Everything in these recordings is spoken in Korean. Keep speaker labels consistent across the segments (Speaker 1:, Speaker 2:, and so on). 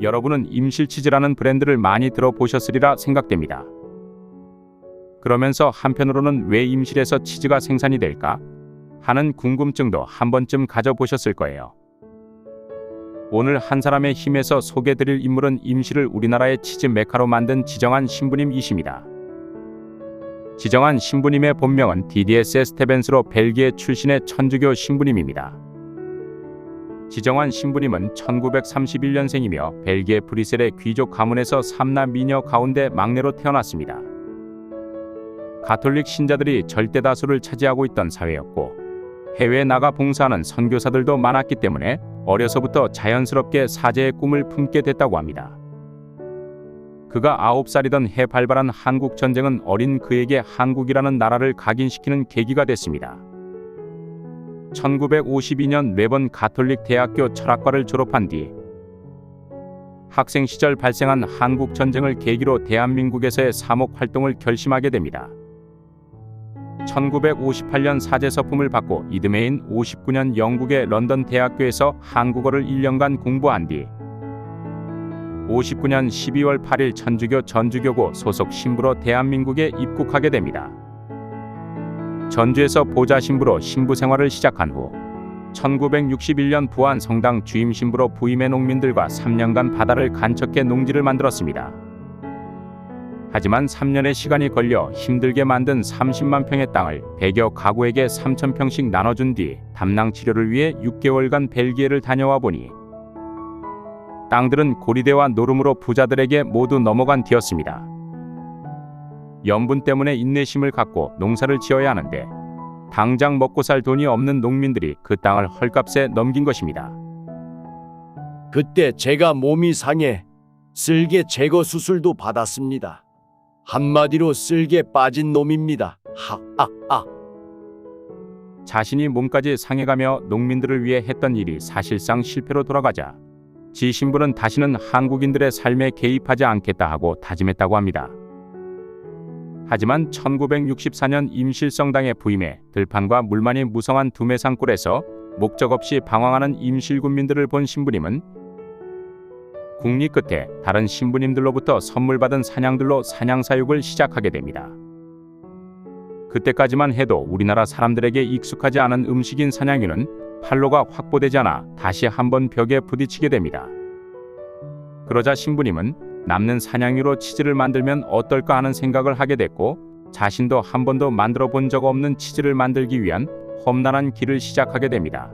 Speaker 1: 여러분은 임실치즈라는 브랜드를 많이 들어보셨으리라 생각됩니다. 그러면서 한편으로는 왜 임실에서 치즈가 생산이 될까? 하는 궁금증도 한 번쯤 가져보셨을 거예요. 오늘 한 사람의 힘에서 소개드릴 인물은 임실을 우리나라의 치즈 메카로 만든 지정한 신부님이십니다. 지정한 신부님의 본명은 디디에스 스테벤스로 벨기에 출신의 천주교 신부님입니다. 지정한 신부님은 1931년생이며 벨기에 브리셀의 귀족 가문에서 삼남 미녀 가운데 막내로 태어났습니다. 가톨릭 신자들이 절대 다수를 차지하고 있던 사회였고 해외에 나가 봉사하는 선교사들도 많았기 때문에 어려서부터 자연스럽게 사제의 꿈을 품게 됐다고 합니다. 그가 9살이던 해 발발한 한국 전쟁은 어린 그에게 한국이라는 나라를 각인시키는 계기가 됐습니다. 1952년 레번 가톨릭 대학교 철학과를 졸업한 뒤 학생 시절 발생한 한국 전쟁을 계기로 대한민국에서의 사목 활동을 결심하게 됩니다. 1958년 사제 서품을 받고 이듬해인 59년 영국의 런던 대학교에서 한국어를 1년간 공부한 뒤 59년 12월 8일 천주교 전주교고 소속 신부로 대한민국에 입국하게 됩니다. 전주에서 보좌 신부로 신부 생활을 시작한 후 1961년 부안 성당 주임 신부로 부임의 농민들과 3년간 바다를 간척해 농지를 만들었습니다. 하지만 3년의 시간이 걸려 힘들게 만든 30만 평의 땅을 100여 가구에게 3천 평씩 나눠준 뒤 담낭 치료를 위해 6개월간 벨기에를 다녀와 보니 땅들은 고리대와 노름으로 부자들에게 모두 넘어간 뒤였습니다. 염분 때문에 인내심을 갖고 농사를 지어야 하는데 당장 먹고 살 돈이 없는 농민들이 그 땅을 헐값에 넘긴 것입니다.
Speaker 2: 그때 제가 몸이 상해 쓸개 제거 수술도 받았습니다. 한마디로 쓸개 빠진 놈입니다. 하아아.
Speaker 1: 자신이 몸까지 상해가며 농민들을 위해 했던 일이 사실상 실패로 돌아가자 지 신부는 다시는 한국인들의 삶에 개입하지 않겠다 하고 다짐했다고 합니다. 하지만 1964년 임실성당에 부임해 들판과 물만이 무성한 두메산골에서 목적 없이 방황하는 임실군민들을 본 신부님은 국리 끝에 다른 신부님들로부터 선물 받은 사냥들로 사냥 사육을 시작하게 됩니다. 그때까지만 해도 우리나라 사람들에게 익숙하지 않은 음식인 사냥류는 판로가 확보되지 않아 다시 한번 벽에 부딪히게 됩니다. 그러자 신부님은 남는 사냥류로 치즈를 만들면 어떨까 하는 생각을 하게 됐고 자신도 한 번도 만들어 본 적 없는 치즈를 만들기 위한 험난한 길을 시작하게 됩니다.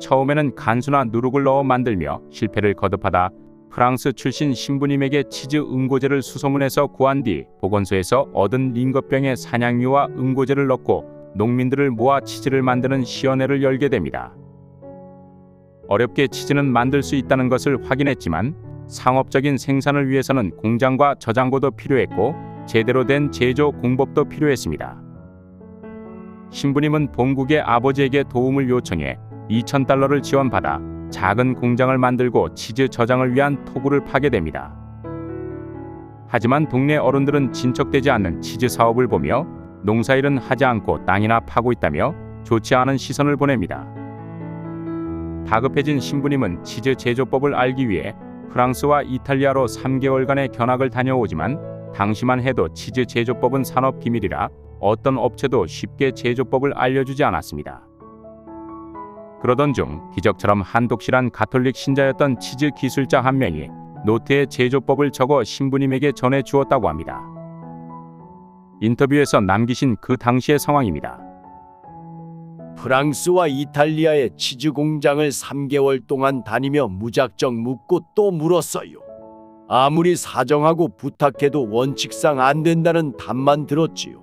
Speaker 1: 처음에는 간수나 누룩을 넣어 만들며 실패를 거듭하다 프랑스 출신 신부님에게 치즈 응고제를 수소문해서 구한 뒤 보건소에서 얻은 링거병에 사냥류와 응고제를 넣고 농민들을 모아 치즈를 만드는 시연회를 열게 됩니다. 어렵게 치즈는 만들 수 있다는 것을 확인했지만 상업적인 생산을 위해서는 공장과 저장고도 필요했고 제대로 된 제조 공법도 필요했습니다. 신부님은 본국의 아버지에게 도움을 요청해 2,000달러를 지원받아 작은 공장을 만들고 치즈 저장을 위한 토구를 파게 됩니다. 하지만 동네 어른들은 진척되지 않는 치즈 사업을 보며 농사일은 하지 않고 땅이나 파고 있다며 좋지 않은 시선을 보냅니다. 다급해진 신부님은 치즈 제조법을 알기 위해 프랑스와 이탈리아로 3개월간의 견학을 다녀오지만 당시만 해도 치즈 제조법은 산업 기밀이라 어떤 업체도 쉽게 제조법을 알려주지 않았습니다. 그러던 중 기적처럼 한독실한 가톨릭 신자였던 치즈 기술자 한 명이 노트에 제조법을 적어 신부님에게 전해 주었다고 합니다. 인터뷰에서 남기신 그 당시의 상황입니다.
Speaker 2: 프랑스와 이탈리아의 치즈 공장을 3개월 동안 다니며 무작정 묻고 또 물었어요. 아무리 사정하고 부탁해도 원칙상 안 된다는 답만 들었지요.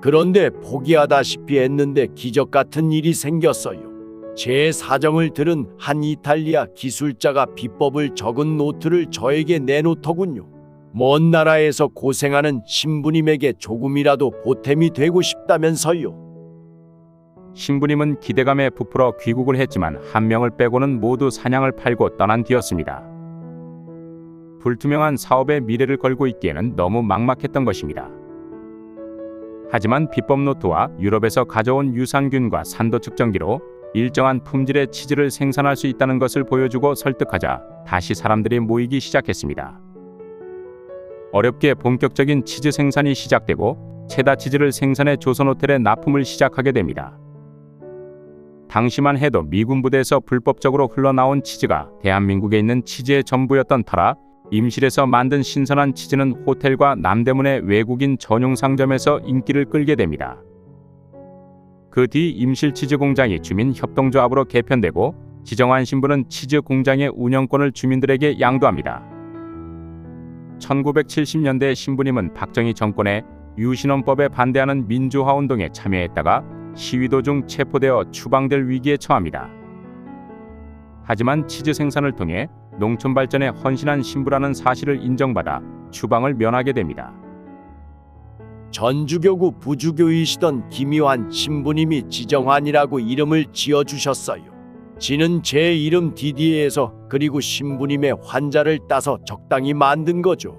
Speaker 2: 그런데 포기하다시피 했는데 기적 같은 일이 생겼어요. 제 사정을 들은 한 이탈리아 기술자가 비법을 적은 노트를 저에게 내놓더군요. 먼 나라에서 고생하는 신부님에게 조금이라도 보탬이 되고 싶다면서요.
Speaker 1: 신부님은 기대감에 부풀어 귀국을 했지만 한 명을 빼고는 모두 사냥을 팔고 떠난 뒤였습니다. 불투명한 사업의 미래를 걸고 있기에는 너무 막막했던 것입니다. 하지만 비법 노트와 유럽에서 가져온 유산균과 산도 측정기로 일정한 품질의 치즈를 생산할 수 있다는 것을 보여주고 설득하자 다시 사람들이 모이기 시작했습니다. 어렵게 본격적인 치즈 생산이 시작되고 체다 치즈를 생산해 조선 호텔에 납품을 시작하게 됩니다. 당시만 해도 미군 부대에서 불법적으로 흘러나온 치즈가 대한민국에 있는 치즈의 전부였던 터라 임실에서 만든 신선한 치즈는 호텔과 남대문의 외국인 전용 상점에서 인기를 끌게 됩니다. 그 뒤 임실 치즈 공장이 주민 협동조합으로 개편되고 지정한 신부는 치즈 공장의 운영권을 주민들에게 양도합니다. 1970년대 신부님은 박정희 정권의 유신헌법에 반대하는 민주화 운동에 참여했다가 시위 도중 체포되어 추방될 위기에 처합니다. 하지만 치즈 생산을 통해 농촌 발전에 헌신한 신부라는 사실을 인정받아 추방을 면하게 됩니다.
Speaker 2: 전주교구 부주교이시던 김희환 신부님이 지정환이라고 이름을 지어 주셨어요. 지는 제 이름 디디에서 그리고 신부님의 환자를 따서 적당히 만든 거죠.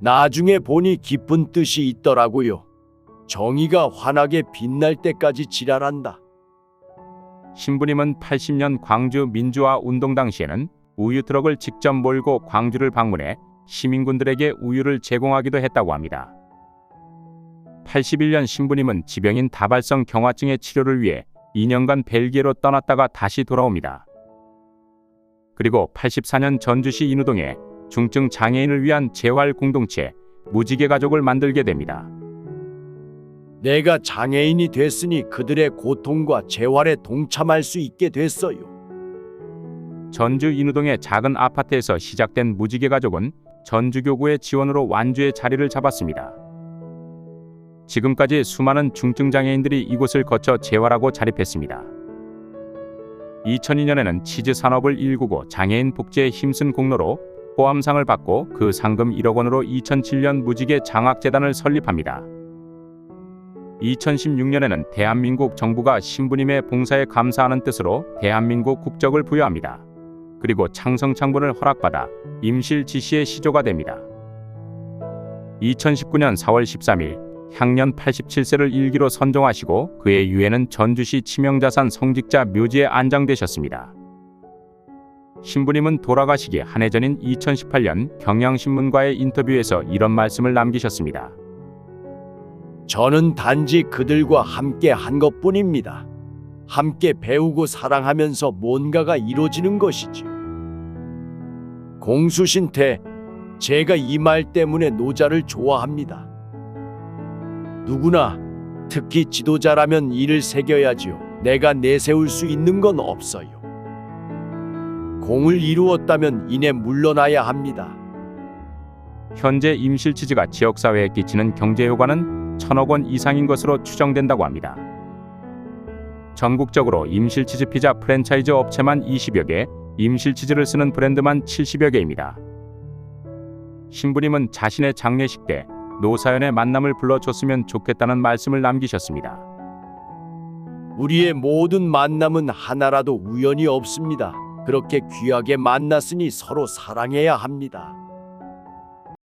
Speaker 2: 나중에 보니 깊은 뜻이 있더라고요. 정의가 환하게 빛날 때까지 지랄한다.
Speaker 1: 신부님은 80년 광주 민주화 운동 당시에는 우유 트럭을 직접 몰고 광주를 방문해 시민군들에게 우유를 제공하기도 했다고 합니다. 81년 신부님은 지병인 다발성 경화증의 치료를 위해 2년간 벨기에로 떠났다가 다시 돌아옵니다. 그리고 84년 전주시 인우동에 중증 장애인을 위한 재활 공동체 무지개 가족을 만들게 됩니다.
Speaker 2: 내가 장애인이 됐으니 그들의 고통과 재활에 동참할 수 있게 됐어요.
Speaker 1: 전주 인우동의 작은 아파트에서 시작된 무지개 가족은 전주교구의 지원으로 완주의 자리를 잡았습니다. 지금까지 수많은 중증 장애인들이 이곳을 거쳐 재활하고 자립했습니다. 2002년에는 치즈 산업을 일구고 장애인 복지에 힘쓴 공로로 호암상을 받고 그 상금 1억 원으로 2007년 무지개 장학재단을 설립합니다. 2016년에는 대한민국 정부가 신부님의 봉사에 감사하는 뜻으로 대한민국 국적을 부여합니다. 그리고 창성창분을 허락받아 임실 지시의 시조가 됩니다. 2019년 4월 13일 향년 87세를 일기로 선종하시고 그의 유해는 전주시 치명자산 성직자 묘지에 안장되셨습니다. 신부님은 돌아가시기 한 해 전인 2018년 경향신문과의 인터뷰에서 이런 말씀을 남기셨습니다.
Speaker 2: 저는 단지 그들과 함께 한 것뿐입니다. 함께 배우고 사랑하면서 뭔가가 이루어지는 것이지요. 공수신태, 제가 이 말 때문에 노자를 좋아합니다. 누구나 특히 지도자라면 이를 새겨야지요. 내가 내세울 수 있는 건 없어요. 공을 이루었다면 이내 물러나야 합니다.
Speaker 1: 현재 임실치즈가 지역사회에 끼치는 경제 효과는 천억 원 이상인 것으로 추정된다고 합니다. 전국적으로 임실치즈 피자 프랜차이즈 업체만 20여 개, 임실치즈를 쓰는 브랜드만 70여 개입니다. 신부님은 자신의 장례식 때 노사연의 만남을 불러줬으면 좋겠다는 말씀을 남기셨습니다.
Speaker 2: 우리의 모든 만남은 하나라도 우연이 없습니다. 그렇게 귀하게 만났으니 서로 사랑해야 합니다.